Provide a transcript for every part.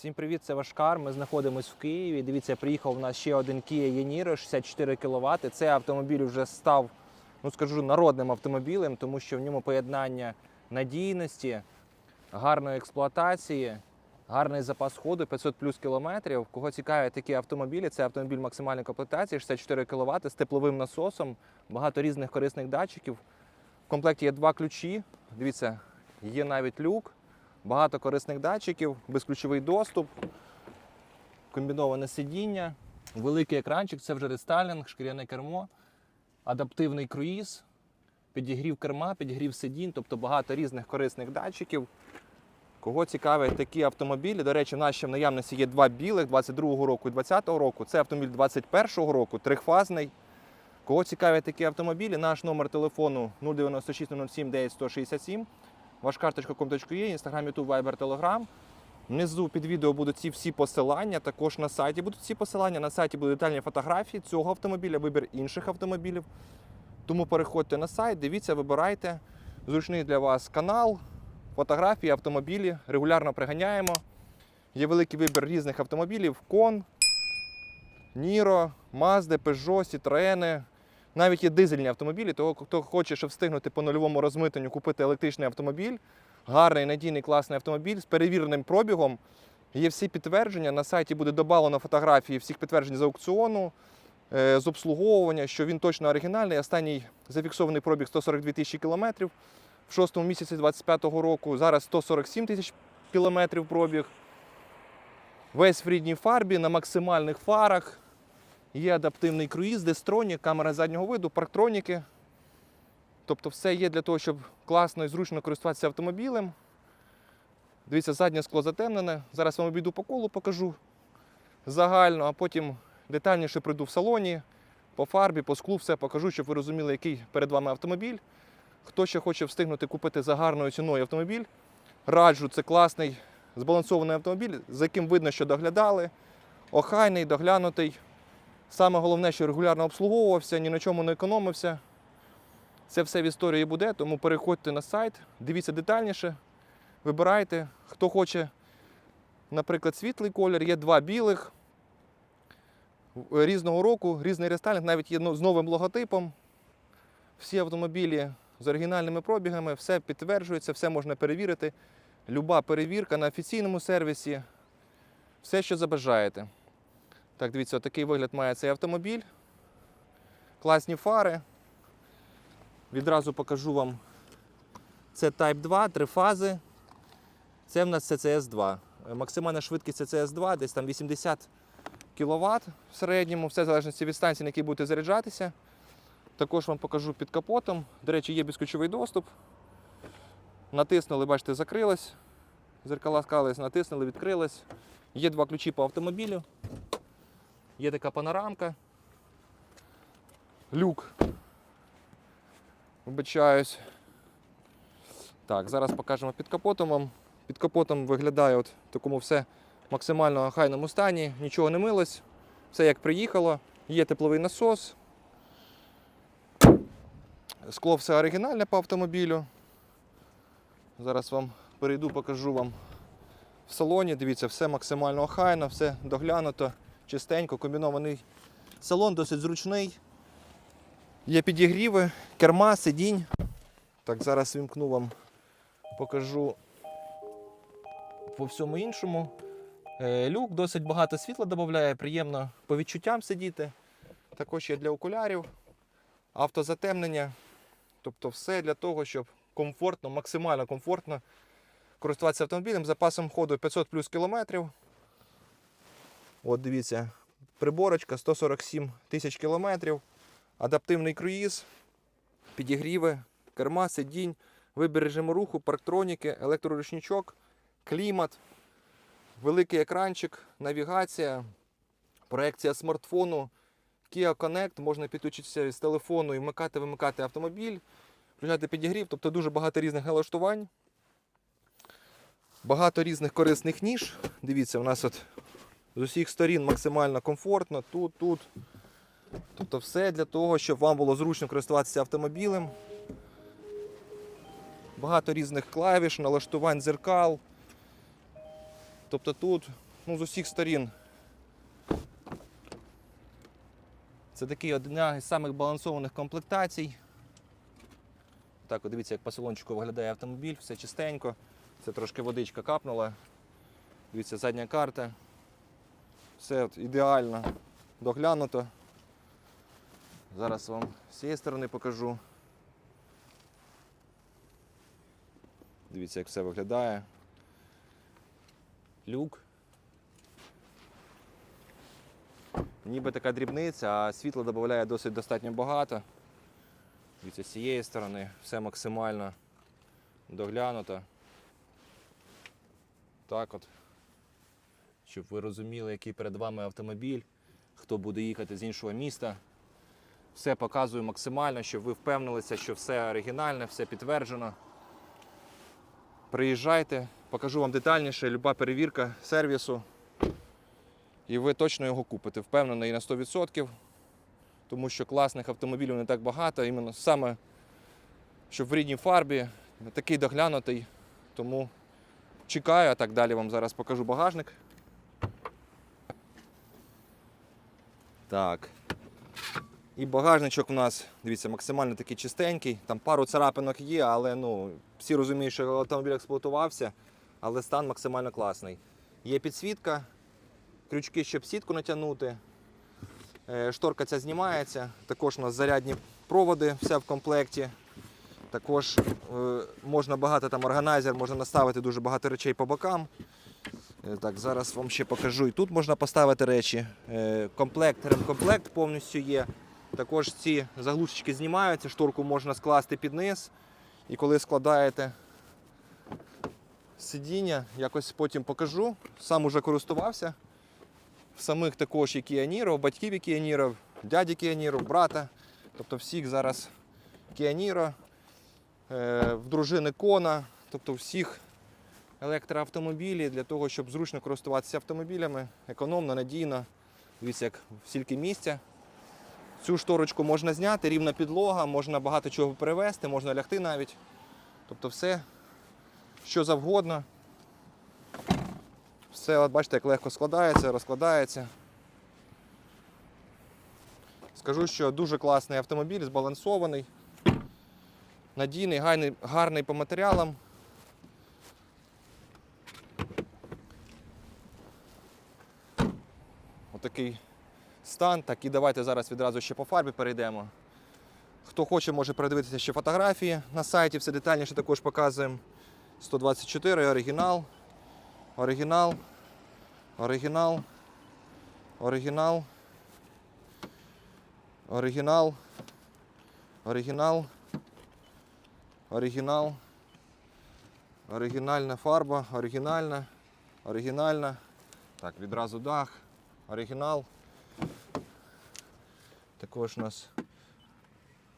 Всім привіт, це Вашкар. Ми знаходимося в Києві. Дивіться, приїхав у нас ще один Kia Yeniro 64 кВт. Цей автомобіль вже став, ну скажу, народним автомобілем, тому що в ньому поєднання надійності, гарної експлуатації, гарний запас ходу 500 плюс кілометрів. Кого цікавлять такі автомобілі, це автомобіль максимальної комплектації, 64 кВт з тепловим насосом, багато різних корисних датчиків. В комплекті є два ключі. Дивіться, є навіть люк. Багато корисних датчиків, безключовий доступ, комбіноване сидіння, великий екранчик, це вже рестайлінг, шкіряне кермо, адаптивний круїз, підігрів керма, підігрів сидінь, тобто багато різних корисних датчиків. Кого цікавлять такі автомобілі? До речі, в нас ще в наявності є два білих 22-го року і 20-го року. Це автомобіль 21-го року, трихфазний. Кого цікавлять такі автомобілі, наш номер телефону 096 07 9 167 вашкар.com.ua, інстаграм, ютуб, вайбер, телеграм. Внизу під відео будуть ці всі посилання. Також на сайті будуть всі посилання. На сайті будуть детальні фотографії цього автомобіля, вибір інших автомобілів. Тому переходьте на сайт, дивіться, вибирайте. Зручний для вас канал, фотографії, автомобілі. Регулярно приганяємо. Є великий вибір різних автомобілів: Кон, Ніро, Мазди, Peugeot, Citroen. Навіть є дизельні автомобілі, того, хто хоче ще встигнути по нульовому розмитненню купити електричний автомобіль, гарний, надійний, класний автомобіль з перевіреним пробігом. Є всі підтвердження. На сайті буде додано фотографії всіх підтверджень з аукціону, е, з обслуговування, що він точно оригінальний. Останній зафіксований пробіг 142 тисячі кілометрів в шостому місяці 2025 року. Зараз 147 тисяч кілометрів пробіг. Весь в рідній фарбі на максимальних фарах. Є адаптивний круїз, дестронік, камера заднього виду, парктроніки. Тобто все є для того, щоб класно і зручно користуватися автомобілем. Дивіться, заднє скло затемнене. Зараз вам обійду по колу, покажу загально, а потім детальніше прийду в салоні, по фарбі, по склу, все покажу, щоб ви розуміли, який перед вами автомобіль. Хто ще хоче встигнути купити за гарною ціною автомобіль, раджу, це класний збалансований автомобіль, за яким видно, що доглядали, охайний, доглянутий. Саме головне, що регулярно обслуговувався, ні на чому не економився. Це все в історії буде, тому переходьте на сайт, дивіться детальніше, вибирайте. Хто хоче, наприклад, світлий колір, є два білих різного року, різний рестайлінг, навіть є ну, з новим логотипом. Всі автомобілі з оригінальними пробігами, все підтверджується, все можна перевірити. Люба перевірка на офіційному сервісі, все, що забажаєте. Так, дивіться, такий вигляд має цей автомобіль. Класні фари. Відразу покажу вам. Це Type 2, три фази. Це в нас CCS 2. Е, Максимальна швидкість CCS 2, десь там 80 кВт в середньому, все в залежності від станції, на якій будете заряджатися. Також вам покажу під капотом. До речі, є безключовий доступ. Натиснули, бачите, закрилось. Зеркала скались, натиснули, відкрилось. Є два ключі по автомобілю. Є така панорамка. Люк. Вибачаюсь. Так, зараз покажемо під капотом вам. Під капотом виглядає от в такому все максимально охайному стані, нічого не милось. Все як приїхало. Є тепловий насос. Скло все оригінальне по автомобілю. Зараз вам перейду, покажу вам в салоні. Дивіться, все максимально охайно, все доглянуто, чистенько, комбінований салон, досить зручний. Є підігріви, керма, сидінь. Так, зараз вімкну вам, покажу по всьому іншому. Е, Люк досить багато світла додає, приємно по відчуттям сидіти. Також є для окулярів, автозатемнення. Тобто все для того, щоб комфортно, максимально комфортно користуватися автомобілем. Запасом ходу 500 плюс кілометрів. От дивіться, приборочка 147 тисяч кілометрів, адаптивний круїз, підігріви, керма, сидінь, вибір режиму руху, парктроніки, електроручничок, клімат, великий екранчик, навігація, проекція смартфону, Kia Connect, можна підключитися з телефону і вмикати, вимикати автомобіль, включати підігрів, тобто дуже багато різних налаштувань. Багато різних корисних ніж. Дивіться, у нас от з усіх сторін максимально комфортно, тут, тут. Тобто все для того, щоб вам було зручно користуватися автомобілем. Багато різних клавіш, налаштувань дзеркал. Тобто тут ну, з усіх сторін. Це такий одна із самих балансованих комплектацій. Так, дивіться, як по салончику виглядає автомобіль, все чистенько. Це трошки водичка капнула. Дивіться, задня карта. Все ідеально доглянуто. Зараз вам з цієї сторони покажу. Дивіться, як все виглядає. Люк. Ніби така дрібниця, а світло додає досить достатньо багато. Дивіться, з цієї сторони все максимально доглянуто. Так от. Щоб ви розуміли, який перед вами автомобіль, хто буде їхати з іншого міста. Все показую максимально, щоб ви впевнилися, що все оригінальне, все підтверджено. Приїжджайте, покажу вам детальніше, люба перевірка сервісу. І ви точно його купите. Впевнений на 100%, тому що класних автомобілів не так багато, іменно саме щоб в рідній фарбі, такий доглянутий. Тому чекаю, а так далі вам зараз покажу багажник. Так. І багажничок у нас, дивіться, максимально такий чистенький. Там пару царапинок є, але ну, всі розуміють, що автомобіль експлуатувався, але стан максимально класний. Є підсвітка, крючки, щоб сітку натягнути. Е, Шторка ця знімається. Також у нас зарядні проводи, все в комплекті. Також е, можна багато там органайзер, можна наставити дуже багато речей по бокам. Е, Так, зараз вам ще покажу. І тут можна поставити речі. Е, Комплект, ремкомплект повністю є. Також ці заглушечки знімаються, шторку можна скласти під низ. І коли складаєте сидіння, якось потім покажу. Сам уже користувався. В самих також і Niro, батьків і Niro, дяді Niro, брата. Тобто всіх зараз Niro, е, в дружини Кона, тобто всіх електроавтомобілі для того, щоб зручно користуватися автомобілями, економно, надійно. Дивіться, як стільки місця. Цю шторочку можна зняти, рівна підлога, можна багато чого перевезти, можна лягти навіть. Тобто все, що завгодно. Все, от бачите, як легко складається, розкладається. Скажу, що дуже класний автомобіль, збалансований, надійний, гарний, гарний по матеріалам. Отакий стан. Так, і давайте зараз відразу ще по фарбі перейдемо. Хто хоче, може передивитися ще фотографії на сайті, все детальніше також показуємо. 124 оригінал. Оригінал. Оригінал. Оригінал. Оригінал. Оригінал. Оригінал. Оригінальна фарба. Оригінальна. Оригінальна. Так, відразу дах. Оригінал. Також у нас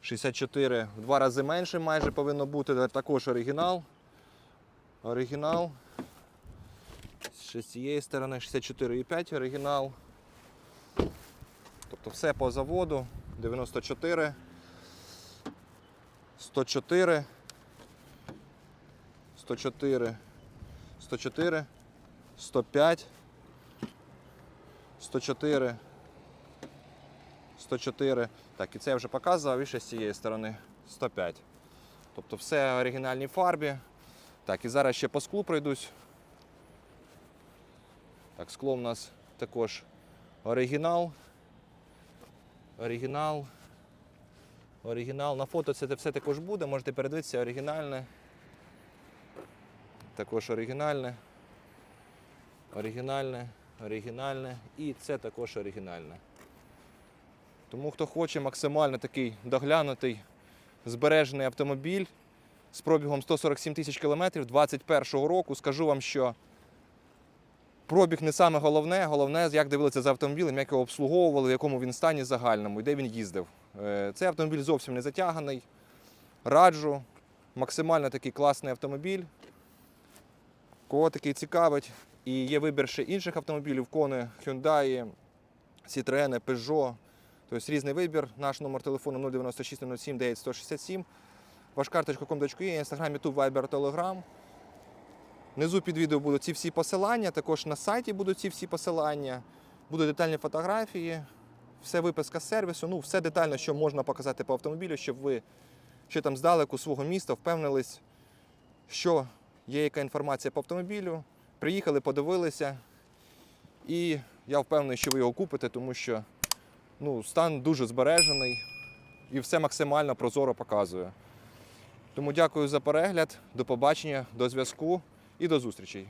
64 в два рази менше майже повинно бути. Також оригінал. Оригінал. Ще з цієї сторони 64,5 оригінал. Тобто все по заводу. 94. 104. 104. 104. 105. 104. 104. Так, і це я вже показував, і ще з цієї сторони 105. Тобто все в оригінальній фарбі. Так, і зараз ще по склу пройдусь. Так, скло в нас також оригінал. Оригінал. Оригінал. На фото це все також буде, можете передивитися оригінальне. Також оригінальне. Оригінальне, оригінальне і це також оригінальне. Тому хто хоче максимально такий доглянутий, збережений автомобіль з пробігом 147 тисяч кілометрів 21-го року, скажу вам, що пробіг не саме головне, головне, як дивилися за автомобілем, як його обслуговували, в якому він стані загальному і де він їздив. Е, Цей автомобіль зовсім не затяганий. Раджу. Максимально такий класний автомобіль. Кого такий цікавить. І є вибір ще інших автомобілів: Кони, Hyundai, Citroen, Peugeot. Тобто різний вибір. Наш номер телефону 096 07 9167. Ваш карточка.com.ua, інстаграм, Ютуб, Viber, Telegram. Внизу під відео будуть ці всі посилання, також на сайті будуть ці всі посилання, будуть детальні фотографії, все виписка сервісу, ну все детально, що можна показати по автомобілю, щоб ви ще там здалеку свого міста впевнились, що є яка інформація по автомобілю. Приїхали, подивилися, і я впевнений, що ви його купите, тому що ну, стан дуже збережений і все максимально прозоро показує. Тому дякую за перегляд, до побачення, до зв'язку і до зустрічей.